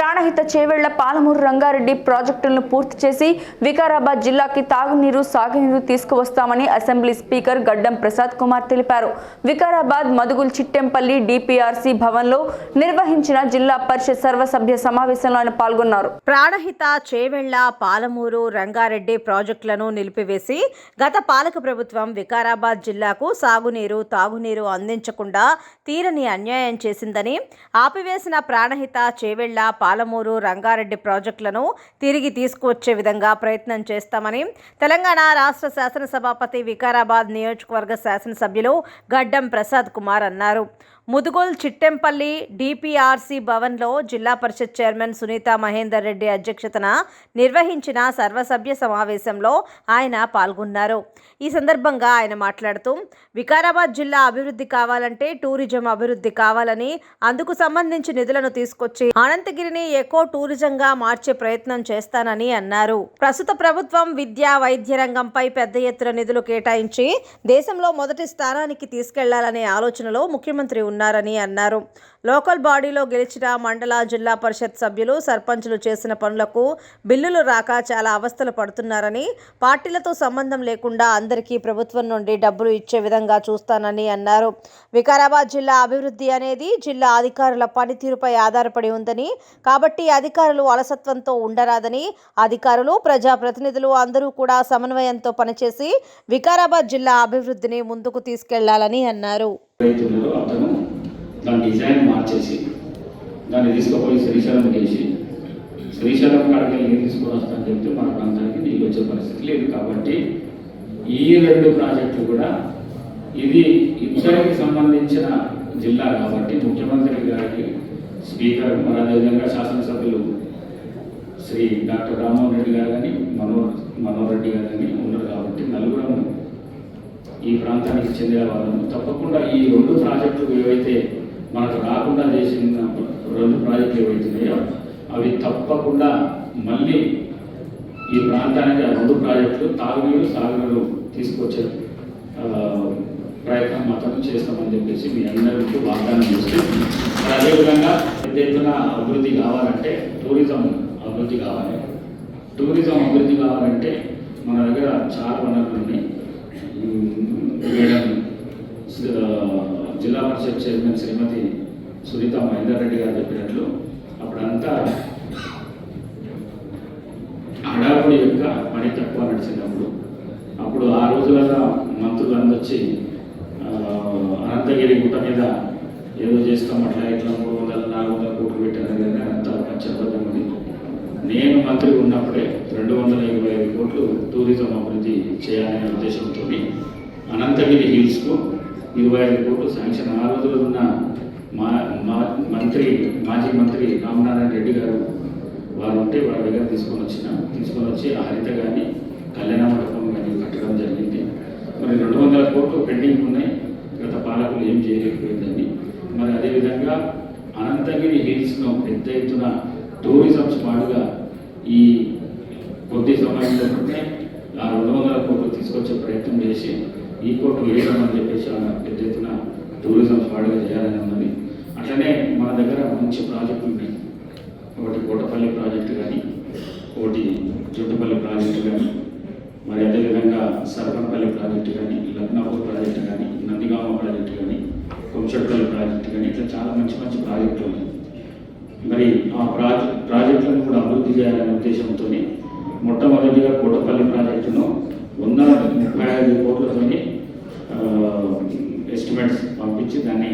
ప్రాణహిత చేవెళ్ళ పాలమూరు రంగారెడ్డి ప్రాజెక్టులను పూర్తి చేసి వికారాబాద్ జిల్లాకి తాగునీరు సాగునీరు తీసుకువస్తామని అసెంబ్లీ స్పీకర్ గడ్డం ప్రసాద్ కుమార్ తెలిపారు. వికారాబాద్ మదుగుల్ చిట్టెంపల్లి డిపిఆర్సి భవన్లో నిర్వహించిన జిల్లా పరిషత్ సర్వసభ్య సమావేశంలో ఆయన పాల్గొన్నారు. ప్రాణహిత చేవెళ్ళ పాలమూరు రంగారెడ్డి ప్రాజెక్టులను నిలిపివేసి గత పాలక ప్రభుత్వం వికారాబాద్ జిల్లాకు సాగునీరు తాగునీరు అందించకుండా తీరని అన్యాయం చేసిందని ఆపివేసిన ప్రాణహిత చేవెళ్ళ పాలమూరు రంగారెడ్డి ప్రాజెక్టులను తిరిగి తీసుకువచ్చే విధంగా ప్రయత్నం చేస్తామని తెలంగాణ రాష్ట్ర శాసనసభాపతి వికారాబాద్ నియోజకవర్గ శాసనసభ్యులు గడ్డం ప్రసాద్ కుమార్ అన్నారు. ముదుగోల్ చిట్టెంపల్లి డిపిఆర్సి భవన్లో జిల్లా పరిషత్ చైర్మన్ సునీత మహేందర్ రెడ్డి అధ్యక్షతన నిర్వహించిన సర్వసభ్య సమావేశంలో ఆయన పాల్గొన్నారు. ఈ సందర్భంగా ఆయన మాట్లాడుతూ వికారాబాద్ జిల్లా అభివృద్ధి కావాలంటే టూరిజం అభివృద్ధి కావాలని అందుకు సంబంధించి నిధులను తీసుకొచ్చి అనంతగిరిని ఎకో టూరిజంగా మార్చే ప్రయత్నం చేస్తానని అన్నారు. ప్రస్తుత ప్రభుత్వం విద్య వైద్య రంగంపై పెద్ద ఎత్తున నిధులు కేటాయించి దేశంలో మొదటి స్థానానికి తీసుకెళ్ళాలనే ఆలోచనలో ముఖ్యమంత్రి ఉన్నారని అన్నారు. లోకల్ బాడీలో గెలిచిన మండల జిల్లా పరిషత్ సభ్యులు సర్పంచులు చేసిన పనులకు బిల్లులు రాక చాలా అవస్థలు పడుతున్నారని పార్టీలతో సంబంధం లేకుండా అందరికీ ప్రభుత్వం నుండి డబ్బులు ఇచ్చే విధంగా చూస్తానని అన్నారు. వికారాబాద్ జిల్లా అభివృద్ధి అనేది జిల్లా అధికారుల పనితీరుపై ఆధారపడి ఉందని కాబట్టి అధికారులు అలసత్వంతో ఉండరాదని అధికారులు ప్రజాప్రతినిధులు అందరూ కూడా సమన్వయంతో పనిచేసి వికారాబాద్ జిల్లా అభివృద్ధిని ముందుకు తీసుకెళ్ళాలని అన్నారు. దాని డిజైన్ మార్చేసి దాన్ని తీసుకుపోయి శ్రీశైలం చేసి శ్రీశైలం కాడికి నీరు తీసుకొని వస్తానని చెప్తే మన ప్రాంతానికి నీళ్ళు వచ్చే పరిస్థితి లేదు. కాబట్టి ఈ రెండు ప్రాజెక్టులు కూడా ఇది ఇద్దరికి సంబంధించిన జిల్లా కాబట్టి ముఖ్యమంత్రి గారికి స్పీకర్ మన అదేవిధంగా శాసనసభ్యులు శ్రీ డాక్టర్ రామ్మోహన్ రెడ్డి గారు కానీ మనోహర్ మనోహర్ రెడ్డి గారు కానీ ఉన్నారు కాబట్టి నలుగురం ఈ ప్రాంతానికి చెందిన వాళ్ళము. తప్పకుండా ఈ రెండు ప్రాజెక్టులు ఏవైతే మనకు రాకుండా చేసిన రెండు ప్రాజెక్టులు ఏవైతున్నాయో అవి తప్పకుండా మళ్ళీ ఈ ప్రాంతానికి ఆ రెండు ప్రాజెక్టులు తాగునీరు సాగునీరు తీసుకొచ్చే ప్రయత్నం మాత్రం చేస్తామని చెప్పేసి మీ అందరికీ వాగ్దానం చేస్తూ అదేవిధంగా పెద్ద ఎత్తున అభివృద్ధి కావాలంటే టూరిజం అభివృద్ధి కావాలి. టూరిజం అభివృద్ధి కావాలంటే మన దగ్గర చాలా వనరులు ఉన్నాయి కాన్సెప్ట్ చైర్మన్ శ్రీమతి సునీత మహేందర్ రెడ్డి గారు చెప్పినట్లు అప్పుడంతా హడావుడి యొక్క పని తక్కువ నడిచినప్పుడు అప్పుడు ఆ రోజులలో మంత్రులు అందొచ్చి వచ్చి అనంతగిరి గుట్ట మీద ఏదో చేస్తాం అట్లా ఇట్లా మూడు వందల నాలుగు వందల కోట్లు పెట్టారు కానీ అంతా పచ్చబద్ధం ఉంది. నేను మంత్రి ఉన్నప్పుడే రెండు వందల ఇరవై ఐదు కోట్లు టూరిజం అభివృద్ధి చేయాలనే ఉద్దేశంతో అనంతగిరి హిల్స్కు ఇరవై ఐదు కోట్లు శాంక్షన్. ఆ ఉన్న మా మా- మంత్రి మాజీ మంత్రి రామనారాయణ రెడ్డి గారు వారు ఉంటే వారి దగ్గర తీసుకొని వచ్చిన తీసుకొని వచ్చి ఆ హరిత కానీ కళ్యాణ మండపం కానీ కట్టడం జరిగింది. మరి రెండు వందల కోట్లు పెండింగ్ ఉన్నాయి. గత పాలకులు ఏం చేయలేకపోయిందని మరి అదేవిధంగా అనంతగిరి హిల్స్ను పెద్ద ఎత్తున టూరిజం స్పాట్గా ఈ కొద్ది సమయంలో ఆ రెండు వందల కోట్లు తీసుకొచ్చే ప్రయత్నం చేసి ఈ కోర్టు వేయడం అని చెప్పేసి ఆమె పెద్ద ఎత్తున టూరిజం స్పాట్గా చేయాలని ఉన్నది. అట్లనే మన దగ్గర మంచి ప్రాజెక్టు ఉన్నాయి ఒకటి కోటపల్లి ప్రాజెక్టు కానీ ఒకటి చుట్టుపల్లి ప్రాజెక్టు కానీ మరి అదేవిధంగా సర్వంపల్లి ప్రాజెక్టు కానీ లక్నాపూర్ ప్రాజెక్టు కానీ నందిగామ ప్రాజెక్టు కానీ కొంచెట్పల్లి ప్రాజెక్టు కానీ ఇట్లా చాలా మంచి మంచి ప్రాజెక్టులు ఉన్నాయి. మరి ఆ ప్రాజెక్ట్ ప్రాజెక్టులను కూడా అభివృద్ధి చేయాలనే ఉద్దేశంతో మొట్టమొదటిగా కోటపల్లి ప్రాజెక్టును Uh, estimates pampichu danni